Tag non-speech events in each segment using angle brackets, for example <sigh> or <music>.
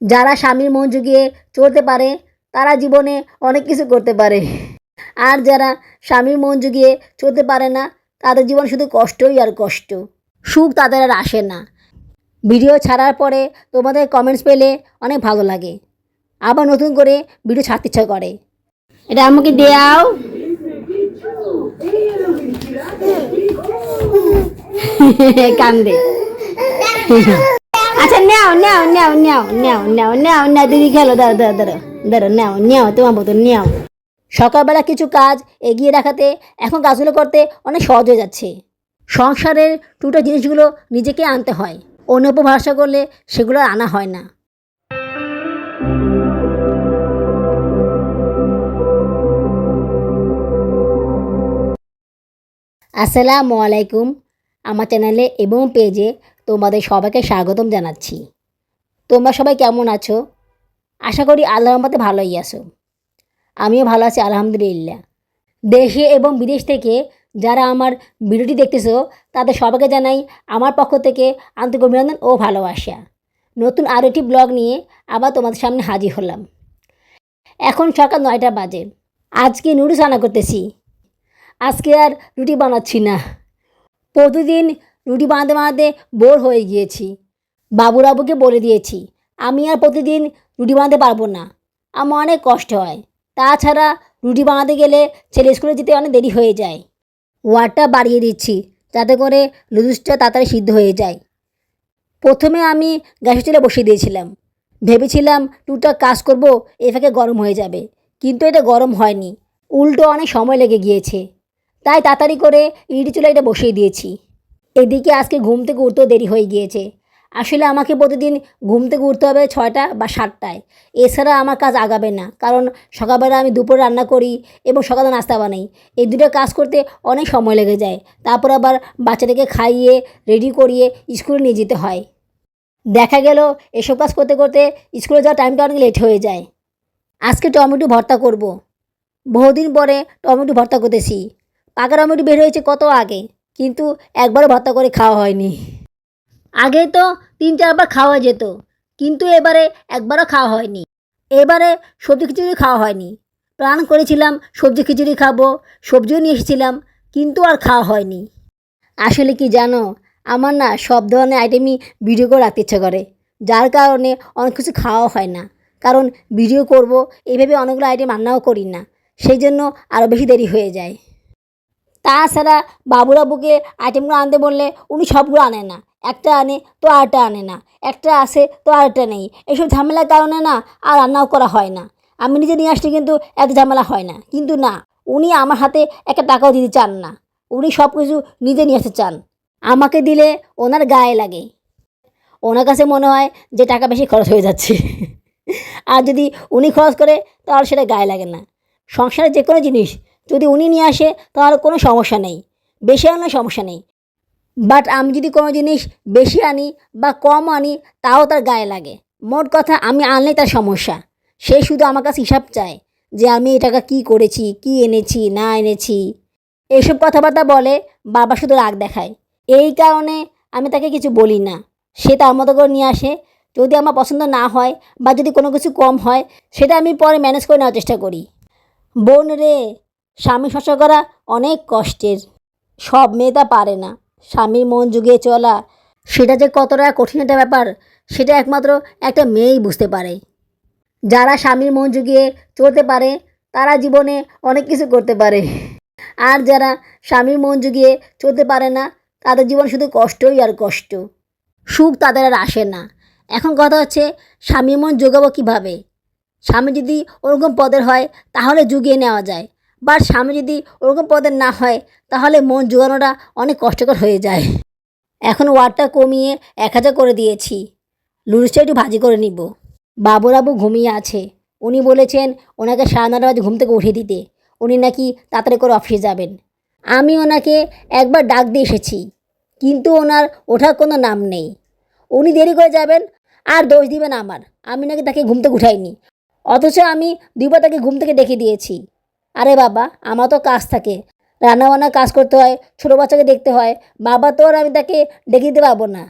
যারা স্বামীর মন জুগিয়ে চলতে পারে, তারা জীবনে অনেক কিছু করতে পারে। আর যারা স্বামীর মন জুগিয়ে চলতে পারে না, তাদের জীবন শুধু কষ্টই আর কষ্ট। সুখ তাদের আর আসে না। ভিডিও ছাড়ার পরে তোমাদের কমেন্টস পেলে অনেক ভালো লাগে। আবার নতুন করে ভিডিও ছাড়তে ইচ্ছা করে। এটা আমাকে দেয়াও। <laughs> কান্দে। <laughs> আচ্ছা নেও নেও নেও নেও নেও নেও, নাও না দিদি খেলো দাঁড়ো দাঁড়ো দাঁড়ো দাঁড়ো নেও নেও, তোমার মতো নেও। সকালবেলা কিছু কাজ এগিয়ে রাখাতে, এখন কাজগুলো করতে অনেক সহজ হয়ে যাচ্ছে। সংসারের টুটা জিনিসগুলো নিজেকে আনতে হয়। অন্য উপভাষা করলে সেগুলো আনা হয় না। আসসালামু আলাইকুম। আমার চ্যানেলে এবং পেজে তোমাদের সবাইকে স্বাগতম জানাচ্ছি। তোমরা সবাই কেমন আছো? আশা করি আল্লাহ মতে ভালোই আছো। আমিও ভালো আছি, আলহামদুলিল্লাহ। দেশে এবং বিদেশ থেকে যারা আমার ভিডিওটি দেখতেছো, তাদের সবাইকে জানাই আমার পক্ষ থেকে আন্তরিক অভিনন্দন ও ভালোবাসা। নতুন আরও একটি ব্লগ নিয়ে আবার তোমাদের সামনে হাজির হলাম। এখন সকাল নয়টা বাজে। আজকে নুডলস রান্না করতেছি। আজকে আর রুটি বানাচ্ছি না। প্রতিদিন রুটি বানাতে বানাতে বোর হয়ে গিয়েছি। বাবুরাবুকে বলে দিয়েছি, আমি আর প্রতিদিন রুটি বানাতে পারব না। আমার অনেক কষ্ট হয়। তাছাড়া রুটি বানাতে গেলে ছেলে স্কুলে যেতে অনেক দেরি হয়ে যায়। ওয়ারটা বাড়িয়ে দিচ্ছি, যাতে করে লুডুসটা তাড়াতাড়ি সিদ্ধ হয়ে যায়। প্রথমে আমি গ্যাসের চুলে বসিয়ে দিয়েছিলাম। ভেবেছিলাম টুকটাক কাজ করব, এ ফাঁকে গরম হয়ে যাবে। কিন্তু এটা গরম হয়নি। উল্টো অনেক সময় লেগে গিয়েছে। তাই তাড়াতাড়ি করে ইডি চুলা এটা বসিয়ে দিয়েছি। এদিকে আজকে ঘুম থেকে উঠতেও দেরি হয়ে গিয়েছে। আসলে আমাকে প্রতিদিন ঘুম থেকে উঠতে হবে ছয়টা বা সাতটায়। এছাড়া আমার কাজ আগাবে না, কারণ সকালবেলা আমি দুপুরে রান্না করি এবং সকালে নাস্তা বানাই। এই দুটো কাজ করতে অনেক সময় লেগে যায়। তারপর আবার বাচ্চাটাকে খাইয়ে রেডি করিয়ে স্কুলে নিয়ে যেতে হয়। দেখা গেল, এসব কাজ করতে করতে স্কুলে যাওয়ার টাইমটা অনেক লেট হয়ে যায়। আজকে টমেটো ভর্তা করব। বহুদিন পরে টমেটো ভর্তা করতেছি। পাকা টমেটো বের হয়েছে কত আগে? কিন্তু একবারও ভাতা করে খাওয়া হয়নি। আগে তো তিন চারবার খাওয়া যেত, কিন্তু এবারে একবারও খাওয়া হয়নি। এবারে সবজি খিচুড়ি খাওয়া হয়নি। প্রাণ করেছিলাম সবজি খিচুড়ি খাব, সবজিও নিয়ে এসেছিলাম, কিন্তু আর খাওয়া হয়নি। আসলে কি জানো, আমার না সব ধরনের আইটেমই ভিডিও করে রাখতে ইচ্ছে করে, যার কারণে অনেক কিছু খাওয়া হয় না। কারণ ভিডিও করব এইভাবে অনেকগুলো আইটেম রান্নাও করি না, সেই জন্য আরও বেশি দেরি হয়ে যায়। তাছাড়া বাবুরা বুকে আইটেমগুলো আনতে বললে উনি সবগুলো আনে না। একটা আনে তো আরেকটা আনে না। একটা আসে তো আরেকটা নেই। এইসব ঝামেলার কারণে না আর রান্নাও করা হয় না। আমি নিজে নিয়ে আসলে কিন্তু এত ঝামেলা হয় না। কিন্তু না, উনি আমার হাতে একটা টাকাও দিতে চান না। উনি সব কিছু নিজে নিয়ে আসতে চান। আমাকে দিলে ওনার গায়ে লাগে। ওনার কাছে মনে হয় যে টাকা বেশি খরচ হয়ে যাচ্ছে। আর যদি উনি খরচ করে, তাহলে সেটা গায়ে লাগে না। সংসারে যে কোনো জিনিস যদি উনি নিয়ে আসে, তাহলে কোনো সমস্যা নেই। বেশি আনলে সমস্যা নেই। বাট আমি যদি কোনো জিনিস বেশি আনি বা কম আনি, তাও তার গায়ে লাগে। মোট কথা, আমি আনলেই তার সমস্যা। সে শুধু আমার কাছে হিসাব চায় যে আমি এ টাকা কী করেছি, কি এনেছি, না এনেছি। এইসব কথাবার্তা বলে, বাবা শুধু রাগ দেখায়। এই কারণে আমি তাকে কিছু বলি না। সে তার মতো করে নিয়ে আসে। যদি আমার পছন্দ না হয় বা যদি কোনো কিছু কম হয়, সেটা আমি পরে ম্যানেজ করে নেওয়ার চেষ্টা করি। বোন রে স্বামী সংসার করা অনেক কষ্টের। সব মেয়ে তা পারে না। স্বামীর মন জুগিয়ে চলা, সেটা যে কতটা কঠিন একটা ব্যাপার, সেটা একমাত্র একটা মেয়েই বুঝতে পারে। যারা স্বামীর মন জুগিয়ে চলতে পারে, তারা জীবনে অনেক কিছু করতে পারে। আর যারা স্বামীর মন জুগিয়ে চলতে পারে না, তাদের জীবন শুধু কষ্টই আর কষ্ট। সুখ তাদের আর আসে না। এখন কথা হচ্ছে, স্বামীর মন যোগাবো কীভাবে? স্বামী যদি ওরকম পদের হয়, তাহলে জুগিয়ে নেওয়া যায়। বাট স্বামী যদি ওরকম পদের না হয়, তাহলে মন জোগানোটা অনেক কষ্টকর হয়ে যায়। এখন ওয়ার্ডটা কমিয়ে এক হাজার করে দিয়েছি। লুডুসটা একটু ভাজি করে নিব। বাবুরাবু ঘুমিয়ে আছে। উনি বলেছেন ওনাকে সাড়ে নটা বাজে ঘুম থেকে উঠিয়ে দিতে। উনি নাকি তাড়াতাড়ি করে অফিসে যাবেন। আমি ওনাকে একবার ডাক দিয়ে এসেছি, কিন্তু ওনার ওঠার কোনো নাম নেই। উনি দেরি করে যাবেন, আর দোষ দিবেন আমার। আমি নাকি তাকে ঘুম থেকে উঠাইনি। অথচ আমি দুইবার তাকে ঘুম থেকে ডেকে দিয়েছি। আরে বাবা, আমার তো কাজ থাকে। রান্নাবান্নার কাজ করতে হয়, ছোটো বাচ্চাকে দেখতে হয়। বাবা তো আর আমি তাকে ডেকে দিতে পারব না।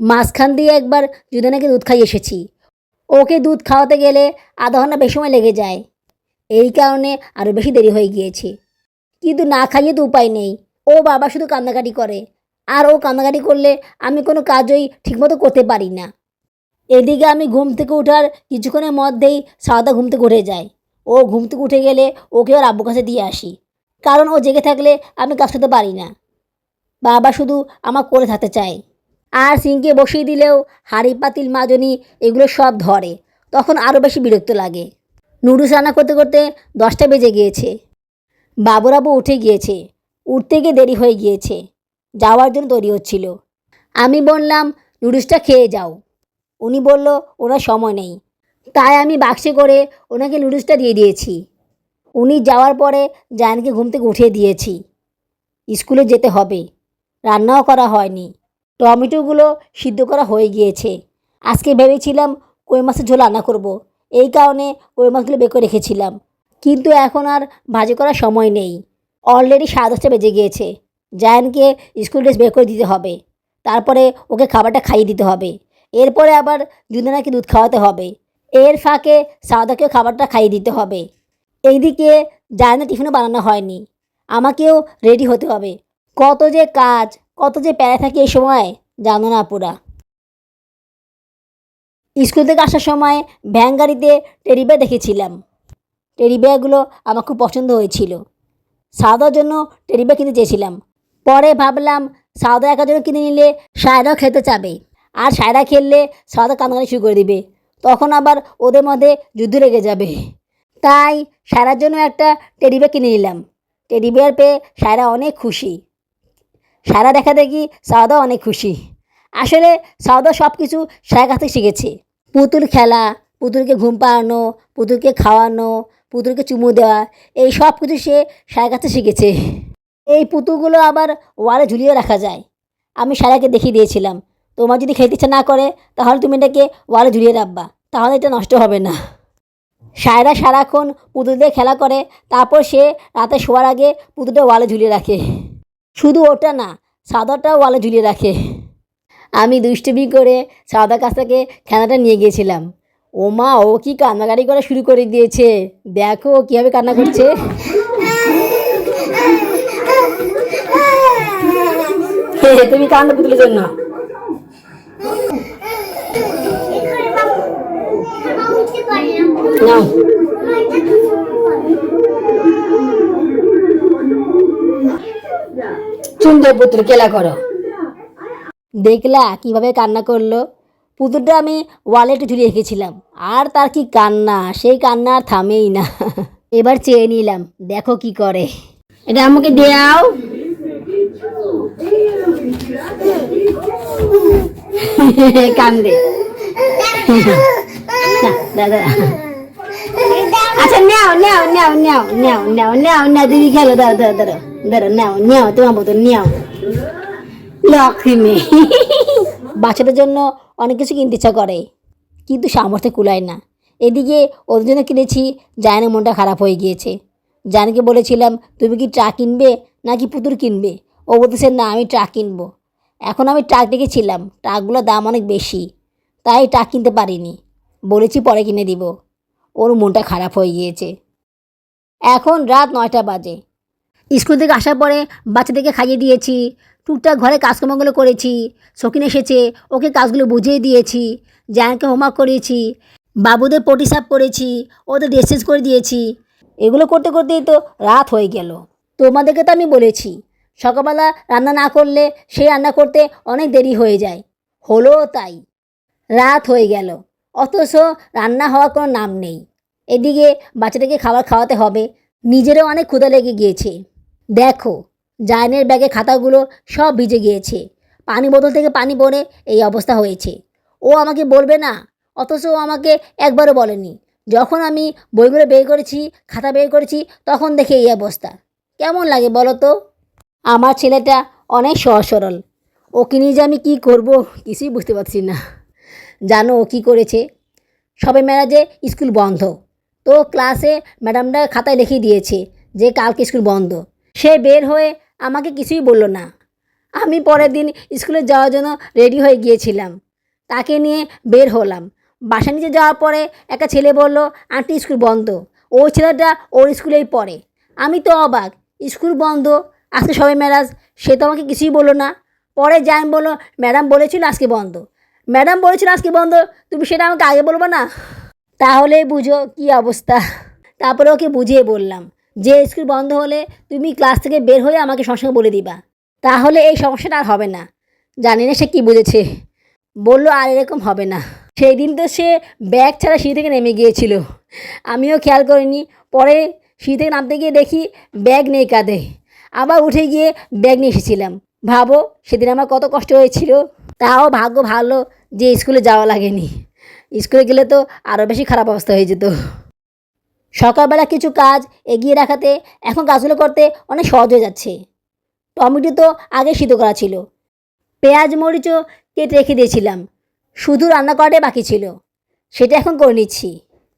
মাঝখান দিয়ে একবার যুদনাকে দুধ খাইয়ে এসেছি। ওকে দুধ খাওয়াতে গেলে আধা ঘণ্টা বেশি সময় লেগে যায়। এই কারণে আরও বেশি দেরি হয়ে গিয়েছে। কিন্তু না খাইয়ে তো উপায় নেই। ও বাবা শুধু কান্নাকাটি করে। আর ও কান্নাকাটি করলে আমি কোনো কাজই ঠিকমতো করতে পারি না। এদিকে আমি ঘুম থেকে ওঠার কিছুক্ষণের মধ্যেই সাদা ঘুম থেকে উঠে যায়। ও ঘুম থেকে উঠে গেলে ওকে ওর আব্বুর কাছে দিয়ে আসি। কারণ ও জেগে থাকলে আমি কাজ করতে পারি না। বাবা শুধু আমার কোলে থাকতে চায়। আর সিংকে বসিয়ে দিলেও হাড়ি, পাতিল, মাজনি এগুলো সব ধরে। তখন আরও বেশি বিরক্ত লাগে। নুডলস রান্না করতে করতে দশটা বেজে গিয়েছে। বাবুরাবু উঠে গিয়েছে। উঠতে গিয়ে দেরি হয়ে গিয়েছে। যাওয়ার জন্য তৈরি হচ্ছিল। আমি বললাম, নুডলসটা খেয়ে যাও। উনি বলল ওনার সময় নেই। তাই আমি বাক্সে করে ওনাকে নুডলসটা দিয়ে দিয়েছি। উনি যাওয়ার পরে জায়ানকে ঘুম থেকে উঠিয়ে দিয়েছি। স্কুলে যেতে হবে। রান্নাও করা হয়নি। টমেটোগুলো সিদ্ধ করা হয়ে গিয়েছে। আজকে ভেবেছিলাম কই মাছের ঝোল রান্না করব। এই কারণে কই মাছগুলো বের করে রেখেছিলাম। কিন্তু এখন আর ভাজি করার সময় নেই। অলরেডি সাড়ে দশটা বেজে গিয়েছে। জায়ানকে স্কুল ড্রেস বের করে দিতে হবে। তারপরে ওকে খাবারটা খাইয়ে দিতে হবে। এরপরে আবার জুনানাকে দুধ খাওয়াতে হবে। এর ফাঁকে সাদাকেও খাবারটা খাইয়ে দিতে হবে। এইদিকে জায়ানের টিফিনও বানানো হয়নি। আমাকেও রেডি হতে হবে। কত যে কাজ, কত যে প্যারা থাকে এই সময়, জানো না পুরা স্কুল থেকে আসার সময় ভ্যান গাড়িতে টেডি বেয়ার দেখেছিলাম। টেডি বেয়ারগুলো আমার খুব পছন্দ হয়েছিল। সাদার জন্য টেডি বেয়ার কিনতে চেয়েছিলাম। পরে ভাবলাম সাদা একার জন্য কিনে নিলে সায়রাও খেতে চাবে। আর সায়রা খেললে সাদা কান্নাকানি শুরু করে দিবে। তখন আবার ওদের মধ্যে যুদ্ধ লেগে যাবে। তাই সারার জন্য একটা টেডি বেয়ার কিনে নিলাম। টেডি বেয়ার পেয়ে সায়রা অনেক খুশি। সারা দেখা দেখি সাউদাও অনেক খুশি। আসলে সাউদা সব কিছু সারা কাছে শিখেছে। পুতুল খেলা, পুতুলকে ঘুম পাড়ানো, পুতুলকে খাওয়ানো, পুতুলকে চুমু দেওয়া, এই সব কিছু সে সারা কাছে শিখেছে। এই পুতুলগুলো আবার ওয়ালে ঝুলিয়ে রাখা যায়। আমি সারাকে দেখিয়ে দিয়েছিলাম। তোমার যদি খেতে ইচ্ছা না করে তাহলে তুমি এটাকে ওয়ালে ঝুলিয়ে রাখবা। তাহলে এটা নষ্ট হবে না। সায়রা সারাক্ষণ পুতুল দিয়ে খেলা করে তারপর সে রাতে শোয়ার আগে পুতুলটা ওয়ালে ঝুলিয়ে রাখে। শুধু ওটা না সাদাটাও ওয়ালে ঝুলিয়ে রাখে। আমি দুষ্টুমি করে সাদা কাছ থেকে খেলাটা নিয়ে গিয়েছিলাম। ও মা ও কি কান্নাকাটি করা শুরু করে দিয়েছে? দেখো ও কীভাবে কান্না করছে। <laughs> তুমি কান্না পুতুলের জন্য। নাও সুন্দর পুতুল খেলা করো। দেখলা কীভাবে কান্না করল? পুতুলটা আমি ওয়ালেটে ঝুলিয়ে রেখেছিলাম। আর তার কি কান্না? সেই কান্না আর থামেই না। এবার চেয়ে নিলাম, দেখো কি করে। এটা আমাকে দেও কান্দে। দাদা। আচ্ছা নাও নাও নাও নাও নাও নাও নাও না দিদি খেলো দাঁড়ো দাঁড়ো দাঁড়ো নাও নাও, তোমার মতো, নেও। লক্ষ্মী মেয়ে। বাচ্চাদের জন্য অনেক কিছু কিনতে ইচ্ছা করে, কিন্তু সামর্থ্যে কুলায় না। এদিকে ওদের জন্য কিনেছি জায়নের মনটা খারাপ হয়ে গিয়েছে। জানকে বলেছিলাম, তুমি কি ট্রাক কিনবে নাকি পুতুল কিনবে? ও বলতেছে, না, আমি ট্রাক কিনবো। এখন আমি ট্রাক দেখেছিলাম, ট্রাকগুলোর দাম অনেক বেশি, তাই ট্রাক কিনতে পারিনি। বলেছি পরে কিনে দিবো। ওর মনটা খারাপ হয়ে গিয়েছে। এখন রাত নয়টা বাজে। স্কুল থেকে আসার পরে বাচ্চাদেরকে খাইয়ে দিয়েছি, টুকটাক ঘরে কাজকর্মগুলো করেছি শকিন এসেছে, ওকে কাজগুলো বুঝিয়ে দিয়েছি, জায়ানকে হোমওয়ার্ক করিয়েছি, বাবুদের পটি সাপ করেছি, ওদের ড্রেস করে দিয়েছি। এগুলো করতে করতেই তো রাত হয়ে গেল। তোমাদেরকে তো আমি বলেছি, সকালবেলা রান্না না করলে সেই রান্না করতে অনেক দেরি হয়ে যায়। হলো তাই। রাত হয়ে গেল। অথচ রান্না হওয়ার কোনো নাম নেই। এদিকে বাচ্চাটাকে খাবার খাওয়াতে হবে। নিজেরও অনেক ক্ষুধা লেগে গিয়েছে। দেখো জায়নের ব্যাগে খাতাগুলো সব ভিজে গিয়েছে। পানি বোতল থেকে পানি পড়ে এই অবস্থা হয়েছে। ও আমাকে বলবে না, অথচ ও আমাকে একবারও বলেনি। যখন আমি বইগুলো বের করেছি, খাতা বের করেছি, তখন দেখে এই অবস্থা। কেমন লাগে বলো তো? আমার ছেলেটা অনেক সহজ সরল। ওকে নিয়ে যে আমি কী করব, কিছুই বুঝতে পারছি না। জানো ও কী করেছে? সবে মেরাজে স্কুল বন্ধ। তো ক্লাসে ম্যাডামরা খাতায় লিখিয়ে দিয়েছে যে কালকে স্কুল বন্ধ। সে বের হয়ে আমাকে কিছুই বলল না। আমি পরের দিন স্কুলে যাওয়ার জন্য রেডি হয়ে গিয়েছিলাম। তাকে নিয়ে বের হলাম। বাসা নিচে যাওয়ার পরে একটা ছেলে বলল, আন্টি, স্কুল বন্ধ। ওই ছেলেটা ওর স্কুলেই পড়ে। আমি তো অবাক, স্কুল বন্ধ? আজকে সবাই ম্যারাজ সে তো আমাকে কিছুই বলল না। পরে জান বলল, ম্যাডাম বলেছিল আজকে বন্ধ। ম্যাডাম বলেছিল আজকে বন্ধ, তুমি সেটা আমাকে আগে বলব না? তাহলে বুঝো কি অবস্থা। তারপরে ওকে বুঝিয়ে বললাম যে, স্কুল বন্ধ হলে তুমি ক্লাস থেকে বের হয়ে আমাকে সঙ্গে বলে দিবা। তাহলে এই সমস্যাটা আর হবে না। জানি না সে কী বুঝেছে। বলল, আর এরকম হবে না। সেই দিন তো সে ব্যাগ ছাড়া সিঁড়ি থেকে নেমে গিয়েছিল। আমিও খেয়াল করিনি। পরে সিঁড়ি থেকে নামতে গিয়ে দেখি ব্যাগ নেই কাঁধে। আবার উঠে গিয়ে ব্যাগ নিয়ে এসেছিলাম। ভাবো, সেদিন আমার কত কষ্ট হয়েছিল। তাও ভাগ্য ভালো যে স্কুলে যাওয়া লাগেনি। স্কুলে গেলে তো আরও বেশি খারাপ অবস্থা হয়ে যেত। সকালবেলা কিছু কাজ এগিয়ে রাখাতে এখন কাজগুলো করতে অনেক সহজ হয়ে যাচ্ছে। টমেটো তো আগে সিদ্ধ করা ছিল। পেঁয়াজ, মরিচও কেটে রেখে দিয়েছিলাম। শুধু রান্না করাটাই বাকি ছিল। সেটা এখন করে নিচ্ছি।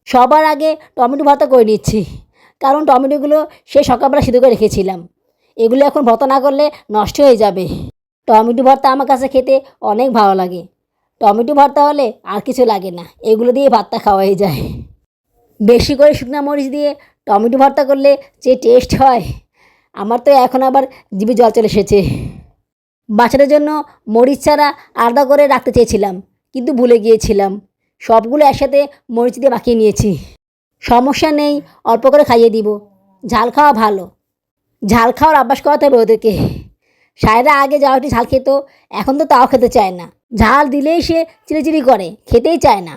সবার আগে টমেটো ভর্তা করে নিচ্ছি। কারণ টমেটোগুলো সে সকালবেলা সিদ্ধ করে রেখেছিলাম। এগুলো এখন ভর্তা না করলে নষ্ট হয়ে যাবে। টমেটো ভর্তা আমার কাছে খেতে অনেক ভালো লাগে। টমেটো ভর্তা হলে আর কিছু লাগে না, এগুলো দিয়ে ভাতটা খাওয়াই যায়। বেশি করে শুকনো মরিচ দিয়ে টমেটো ভর্তা করলে যে টেস্ট হয়, আমার তো এখন আবার জিভে জল চলে এসেছে। বাচ্চাদের জন্য মরিচ ছাড়া আলাদা করে রাখতে চেয়েছিলাম, কিন্তু ভুলে গিয়েছিলাম। সবগুলো একসাথে মরিচ দিয়ে মাখিয়ে নিয়েছি। সমস্যা নেই, অল্প করে খাইয়ে দিব। ঝাল খাওয়া ভালো। ঝাল খাওয়ার অভ্যাস করাতে হবে ওদেরকে। সায়রা আগে যাওয়াটি ঝাল খেত, এখন তো তাও খেতে চায় না। ঝাল দিলেই সে চিড়িচিড়ি করে, খেতেই চায় না।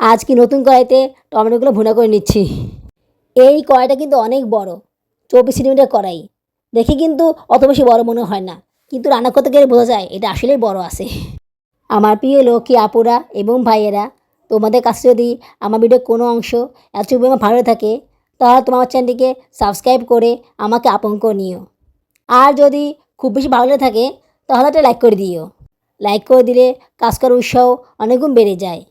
আজ কি নতুন কড়াইতে টমেটোগুলো ভুনা করে নিচ্ছি? এই কড়াইটা কিন্তু অনেক বড়, চব্বিশ সেন্টিমিটার কড়াই। দেখে কিন্তু অত বেশি বড় মনে হয় না, কিন্তু রান্না করতে গেলে বোঝা যায় এটা আসলেই বড় আছে। আমার প্রিয় লক্ষ্মী আপুরা এবং ভাইয়েরা, তোমাদের কাছে যদি আমার ভিডিও কোনো অংশ এত পরিমাণ ভালো থাকে, তাহলে তোমার চ্যানেলটিকে সাবস্ক্রাইব করে আমাকে আপন করে নিও। আর যদি খুব বেশি ভালো লেগে থাকে তাহলে একটা লাইক করে দিও। লাইক করে দিলে কাজ করার উৎসাহ অনেকগুণ বেড়ে যায়।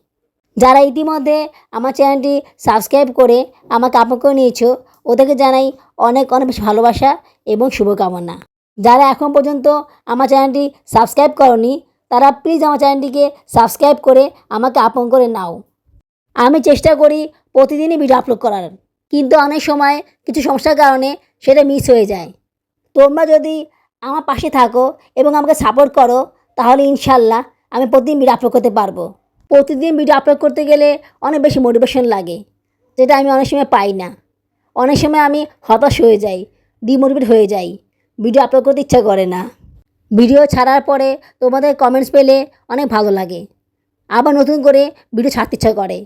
যারা ইতিমধ্যে আমার চ্যানেলটি সাবস্ক্রাইব করে আমাকে আপন করে নিয়েছো, ওদেরকে জানাই অনেক অনেক বেশি ভালোবাসা এবং শুভকামনা। যারা এখন পর্যন্ত আমার চ্যানেলটি সাবস্ক্রাইব করনি, তারা প্লিজ আমার চ্যানেলটিকে সাবস্ক্রাইব করে আমাকে আপন করে নাও। আমি চেষ্টা করি প্রতিদিনই ভিডিও আপলোড করার, কিন্তু অনেক সময় কিছু সমস্যার কারণে সেটা মিস হয়ে যায়। তোমরা যদি আমার পাশে থাকো এবং আমাকে সাপোর্ট করো, তাহলে ইনশাল্লাহ আমি প্রতিদিন ভিডিও আপলোড করতে পারব। প্রতিদিন ভিডিও আপলোড করতে গেলে অনেক বেশি মোটিভেশন লাগে, যেটা আমি অনেক সময় পাই না। অনেক সময় আমি হতাশ হয়ে যাই ডিমোটিভেট হয়ে যাই ভিডিও আপলোড করতে ইচ্ছা করে না। ভিডিও ছাড়ার পরে তোমাদের কমেন্টস পেলে অনেক ভালো লাগে। আবার নতুন করে ভিডিও ছাড়তে ইচ্ছা করে।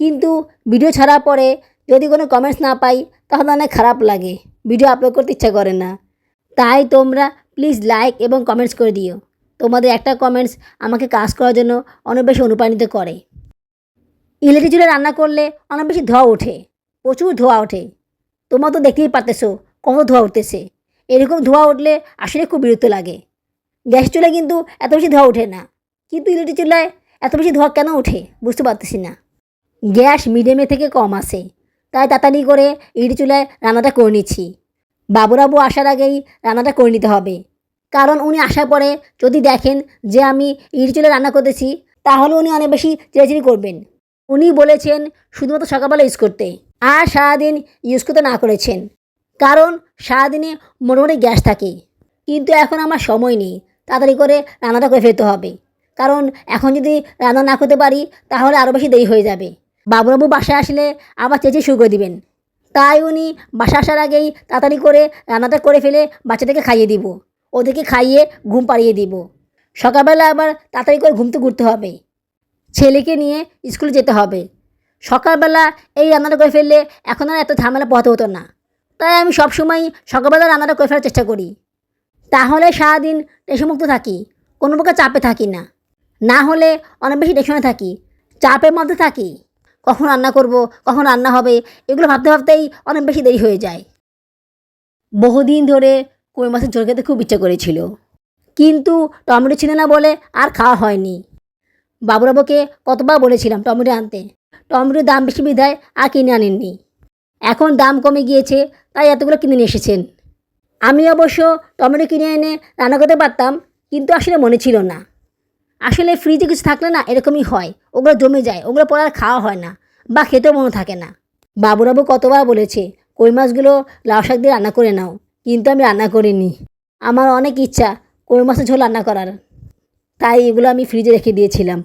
কিন্তু ভিডিও ছাড়ার পরে যদি কোনো কমেন্টস না পাই, তাহলে অনেক খারাপ লাগে। ভিডিও আপলোড করতে ইচ্ছা করে না। তাই তোমরা প্লিজ লাইক এবং কমেন্টস করে দিও। তোমাদের একটা কমেন্টস আমাকে কাজ করার জন্য অনেক বেশি অনুপ্রাণিত করে। ইলেকট্রিক চুলে রান্না করলে অনেক বেশি ধোয়া ওঠে, প্রচুর ধোয়া ওঠে। তোমরা তো দেখতেই পারতেছো কত ধোয়া উঠতেছে। এরকম ধোয়া উঠলে আসলে খুব বিরক্ত লাগে। গ্যাস চুলায় কিন্তু এত বেশি ধোয়া ওঠে না, কিন্তু ইলেকট্রিক চুলায় এত বেশি ধোয়া কেন ওঠে বুঝতে পারতেছি না। গ্যাস মিডিয়ামের থেকে কম আসে তাই তাড়াতাড়ি করে ইলেকট্রিক চুলায় রান্নাটা করে নিচ্ছি। বাবুরাবু আসার আগেই রান্নাটা করে নিতে হবে। কারণ উনি আসার পরে যদি দেখেন যে আমি ইলেকট্রিক চুলায় রান্না করতেছি, তাহলে উনি অনেক বেশি চিড়াচিড়ি করবেন। উনি বলেছেন শুধুমাত্র সকালবেলা ইউজ করতে, আর সারাদিন ইউজ করতে না করেছেন। কারণ সারাদিনে মোটামুটি গ্যাস থাকে। কিন্তু এখন আমার সময় নেই, তাড়াতাড়ি করে রান্নাটা করে ফেলতে হবে। কারণ এখন যদি রান্না না করতে পারি, তাহলে আরও বেশি দেরি হয়ে যাবে। বাবুবাবু বাসায় আসলে আবার চেঁচিয়ে শুরু করে দিবেন। তাই উনি বাসা আসার আগেই তাড়াতাড়ি করে রান্নাটা করে ফেলে বাচ্চাদেরকে খাইয়ে দিব। ওদেরকে খাইয়ে ঘুম পাড়িয়ে দিব। সকালবেলা আবার তাড়াতাড়ি করে ঘুমতে ঘুরতে হবে। ছেলেকে নিয়ে স্কুলে যেতে হবে। সকালবেলা এই রান্নাটা করে ফেললে এখন আর এত ঝামেলা পথে হতো না। তাই আমি সবসময় সকালবেলা রান্নাটা করে ফেলার চেষ্টা করি। তাহলে সারাদিন টেনশনমুক্ত থাকি, কোনো প্রকার চাপে থাকি না। না হলে অনেক বেশি টেনশনে থাকি, চাপের মধ্যে থাকি। কখন রান্না করব, কখন রান্না হবে, এগুলো ভাবতে ভাবতেই অনেক বেশি দেরি হয়ে যায়। বহুদিন ধরে কই মাছের ঝোল খেতে খুব ইচ্ছা করেছিল। কিন্তু টমেটো ছিল না বলে আর খাওয়া হয়নি। বাবুরাবুকে কতবার বলেছিলাম টমেটো আনতে। টমেটোর দাম বেশি বিধায় আর কিনে আনেননি। এখন দাম কমে গিয়েছে, তাই এতগুলো কিনে নিয়ে এসেছেন। আমি অবশ্য টমেটো কিনে এনে রান্না করতে পারতাম, কিন্তু আসলে মনে ছিল না। আসলে ফ্রিজে কিছু থাকলে না এরকমই হয়। ওগুলো জমে যায়, ওগুলো পরে আর খাওয়া হয় না বা খেতেও মনে থাকে না। বাবুরাবু কতবার বলেছে, কই মাছগুলো লাউ শাক দিয়ে রান্না করে নাও। কিন্তু আমি রান্না করিনি। আমার অনেক ইচ্ছা কই মাছের ঝোল রান্না করার। তাই এগুলো আমি ফ্রিজে রেখে দিয়েছিলাম।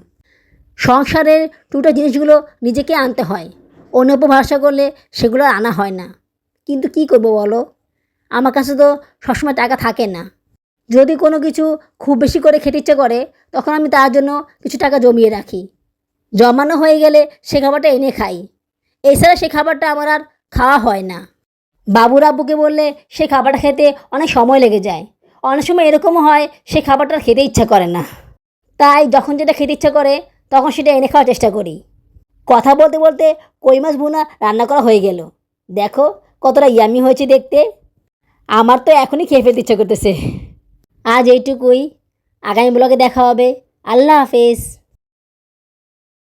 সংসারের টুটা জিনিসগুলো নিজেকে আনতে হয়। অন্য উপর ভরসা করলে সেগুলো আনা হয় না। কিন্তু কি করব বলো? আমার কাছে তো সবসময় টাকা থাকে না। যদি কোনো কিছু খুব বেশি করে খেতে ইচ্ছে করে, তখন আমি তার জন্য কিছু টাকা জমিয়ে রাখি। জমানো হয়ে গেলে সে খাবারটা এনে খাই। এছাড়া সে খাবারটা আমার আর খাওয়া হয় না। বাবুর আব্বুকে বললে সে খাবারটা খেতে অনেক সময় লেগে যায়। অনেক সময় এরকমও হয় সে খাবারটা খেতে ইচ্ছা করে না। তাই যখন যেটা খেতে ইচ্ছা করে, তখন সেটা এনে খাওয়ার চেষ্টা করি। কথা বলতে বলতে কই মাছ ভুনা রান্না করা হয়ে গেল। দেখো কতটা ইয়ামি হয়েছে দেখতে। আমার তো এখনই খেয়ে ফেলতে ইচ্ছা করতেছে। আজ এইটুকুই। আগামী ব্লগে দেখা হবে। আল্লাহ হাফেজ।